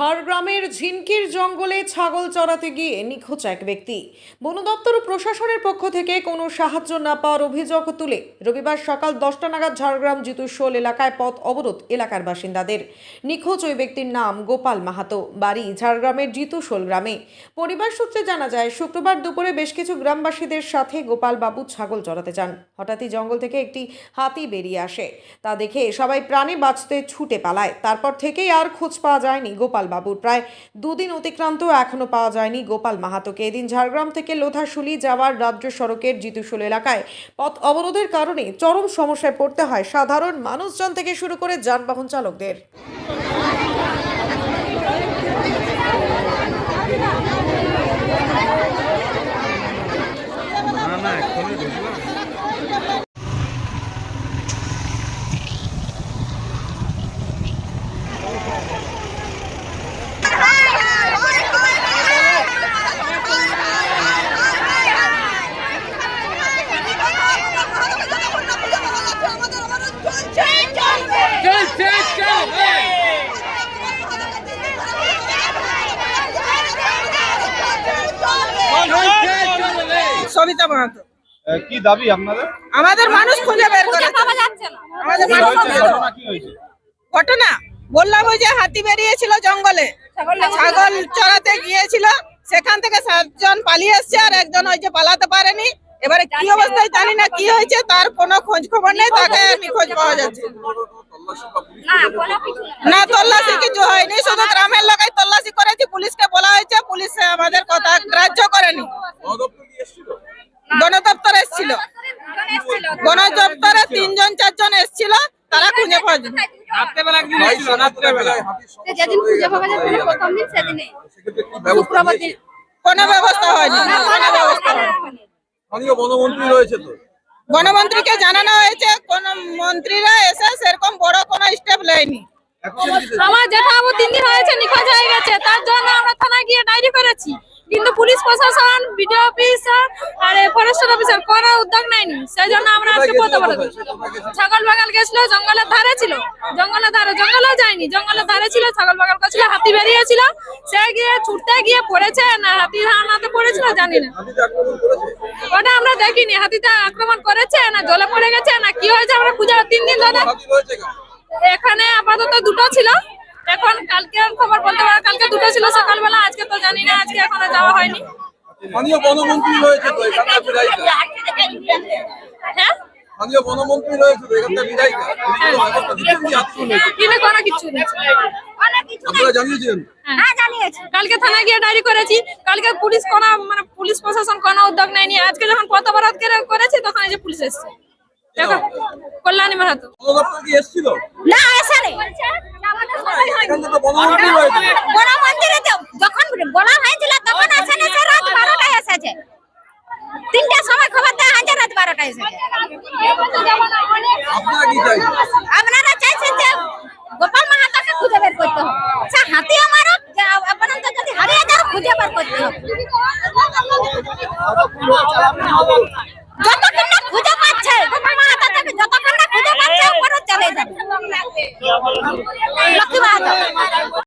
ঝড়গ্রামের ঝিনকির জঙ্গলে ছাগল চড়াতে গিয়ে নিখোঁজ এক ব্যক্তি। বন দপ্তর ও প্রশাসনের পক্ষ থেকে কোনো সাহায্য না পাওয়ার অভিযোগ তুলে রবিবার সকাল দশটা নাগাদ ঝাড়গ্রাম জিতুশোল এলাকায় পথ অবরোধ এলাকার বাসিন্দাদের। নিখোঁজ ওই ব্যক্তির নাম গোপাল মাহাতো। বাড়ি ঝাড়গ্রামের জিতুশোল গ্রামে। পরিবার সূত্রে জানা যায়, শুক্রবার দুপুরে বেশ কিছু গ্রামবাসীদের সাথে গোপাল বাবু ছাগল চড়াতে যান। হঠাৎই জঙ্গল থেকে একটি হাতি বেরিয়ে আসে। তা দেখে সবাই প্রাণে বাঁচতে ছুটে পালায়। তারপর থেকেই আর খোঁজ পাওয়া যায়নি গোপাল বাবুর। প্রায় দুদিন অতিক্রান্ত এখনও পাওয়া যায়নি গোপাল মাহাতোকে। এদিন ঝাড়গ্রাম থেকে লোধাশুলি যাওয়ার রাজ্য সড়কের জিতুশুল এলাকায় পথ অবরোধের কারণে চরম সমস্যায় পড়তে হয় সাধারণ মানুষজন থেকে শুরু করে যানবাহন চালকদের চল চল চল এই! চল চল চল এই! সবিতা মাহাতো। কি দাবি আপনাদের? আমাদের মানুষ খুঁজে বের করে। আমাদের ঘটনা বললাম ওই যে হাতি বেরিয়েছিল জঙ্গলে। ছাগল চড়াতে গিয়েছিল। সেখান থেকে সাতজন পালিয়ে এসছে আর একজন ওই যে পালাতে পারেনি। এবারে কি অবস্থায় জানি না কি হয়েছে তার কোনো খোঁজ খবর নেই তাকে নিখোঁজ পাওয়া যাচ্ছে। না তল্লাশি কিছু হয়নি শুধু গ্রামের লোকাই তল্লাশি করেছি পুলিশকে বলা হয়েছে পুলিশ আমাদের কথা গ্রাহ্য করেনি। বন দপ্তর এসেছিল। বন দপ্তরে তিনজন চারজন এসেছিল তারা খুঁজে পাওয়া খুঁজে কোনো ব্যবস্থা হয়নি কোনো ব্যবস্থা হয়নি। স্থানীয় বনমন্ত্রী রয়েছে তো? বনমন্ত্রীকে জানানো হয়েছে কোন মন্ত্রীরা এসে সেরকম বড় কোনো স্টেপ নেয়নি আমার জেঠাবু তিন দিন হয়েছে নিখোঁজ হয়ে গেছে তার জন্য আমরা থানায় গিয়ে ডায়েরি করেছি। কিন্তু পুলিশ প্রশাসন বিডিও অফিস আর অফিসার কোনো উদ্যোগ নেয়নি। সেই জন্য আমরা আজকে পথ অবরোধ ছাগল বাগাল গেছিল। জঙ্গলের ধারে ছিল। জঙ্গলের ধারে জঙ্গলেও যায়নি জঙ্গলের ধারে ছিল ছাগল বাগাল করছিল হাতি বেরিয়েছিল। সে গিয়ে ছুটতে গিয়ে পড়েছে না হাতি ধারণাতে পড়েছিল জানি না। ওটা আমরা দেখিনি হাতিটা আক্রমণ করেছে না জলে পড়ে গেছে না কি হয়েছে আমরা খুঁজে তিন দিন ধরে এখানে আপাতত দুটো ছিল। এখন কালকে খবর বলতে পারো কালকে দুটো ছিল সকালবেলা আজকে তো জানি না আজকে এখনও যাওয়া হয়নি। স্থানীয় বনমন্ত্রী রয়েছে তো এখানকার বিধায়িকা হ্যাঁ স্থানীয় বনমন্ত্রী রয়েছে তো এখানকার বিধায়িকা কোনো কিছু নেই আপনারা জানিয়েছিলেন? হ্যাঁ। কালকে থানায় গিয়ে ডায়েরি করেছি। কালকে পুলিশ কোনো মানে পুলিশ প্রশাসন কোনো উদ্যোগ নেয়নি। আজকে যখন পথ অবরোধ করে- করেছি তখন এই যে পুলিশ এসছে। দেখো কল্যাণী মাহাতো। না আসেনি। এখানে তো বনমন্ত্রী রয়েছে বড় মন্দিরে তো- যখন বলা হয়েছিল তখন আসেনি সে রাত বারোটায় এসেছে তিনটার সময় খবর দেওয়া হয়েছে রাত বারোটায় এসেছে আপনারা চাইছেন যে গোপাল মাহাতাকে খুঁজে বের করতে হবে আচ্ছা হাতি আমারও আপনার যদি হারিয়ে যাও খুঁজে বের করতে হবে যতক্ষণ না গোপাল যতক্ষণ খুঁজে পাচ্ছে, ওপরও চলে যাবে। মাহাতো।